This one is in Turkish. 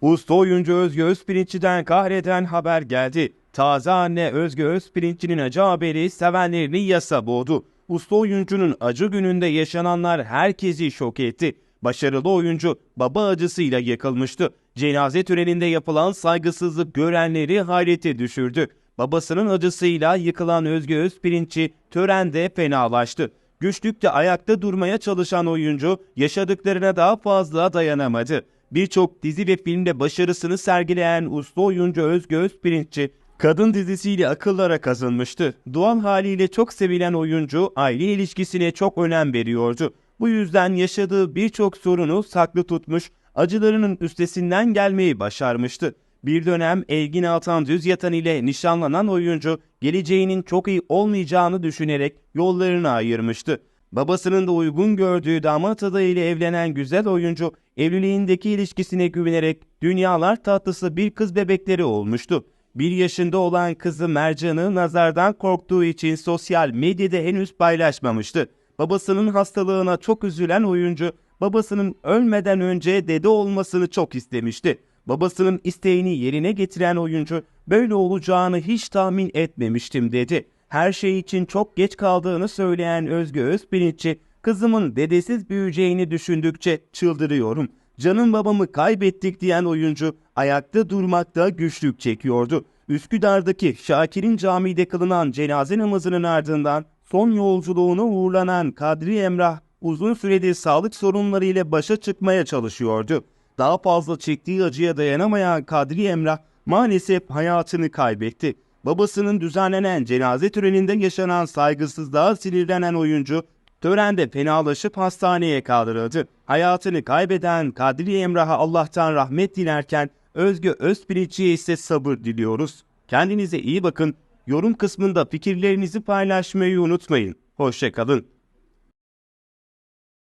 Usta oyuncu Özge Özpirinççi'den kahreden haber geldi. Taze anne Özge Özpirinççi'nin acı haberi sevenlerini yasa boğdu. Usta oyuncunun acı gününde yaşananlar herkesi şok etti. Başarılı oyuncu baba acısıyla yakılmıştı. Cenaze töreninde yapılan saygısızlık görenleri hayrete düşürdü. Babasının acısıyla yıkılan Özge Özpirinççi törende fenalaştı. Güçlükte ayakta durmaya çalışan oyuncu yaşadıklarına daha fazla dayanamadı. Birçok dizi ve filmde başarısını sergileyen usta oyuncu Özge Özpirinççi, kadın dizisiyle akıllara kazınmıştı. Doğal haliyle çok sevilen oyuncu aile ilişkisine çok önem veriyordu. Bu yüzden yaşadığı birçok sorunu saklı tutmuş, acılarının üstesinden gelmeyi başarmıştı. Bir dönem Elgin Altan Düzyatan ile nişanlanan oyuncu geleceğinin çok iyi olmayacağını düşünerek yollarını ayırmıştı. Babasının da uygun gördüğü damat adayıyla evlenen güzel oyuncu evliliğindeki ilişkisine güvenerek dünyalar tatlısı bir kız bebekleri olmuştu. Bir yaşında olan kızı Mercan'ı nazardan korktuğu için sosyal medyada henüz paylaşmamıştı. Babasının hastalığına çok üzülen oyuncu babasının ölmeden önce dede olmasını çok istemişti. Babasının isteğini yerine getiren oyuncu böyle olacağını hiç tahmin etmemiştim dedi. Her şey için çok geç kaldığını söyleyen Özgü Özpirinççi, kızımın dedesiz büyüyeceğini düşündükçe çıldırıyorum. Canım babamı kaybettik diyen oyuncu ayakta durmakta güçlük çekiyordu. Üsküdar'daki Şakir'in camide kılınan cenaze namazının ardından son yolculuğuna uğurlanan Kadri Emrah uzun süredir sağlık sorunlarıyla başa çıkmaya çalışıyordu. Daha fazla çektiği acıya dayanamayan Kadri Emrah maalesef hayatını kaybetti. Babasının düzenlenen cenaze töreninde yaşanan saygısızlığa sinirlenen oyuncu törende fenalaşıp hastaneye kaldırıldı. Hayatını kaybeden Kadri Emrah'a Allah'tan rahmet dilerken Özgü Özpirinççi'ye ise sabır diliyoruz. Kendinize iyi bakın. Yorum kısmında fikirlerinizi paylaşmayı unutmayın. Hoşçakalın.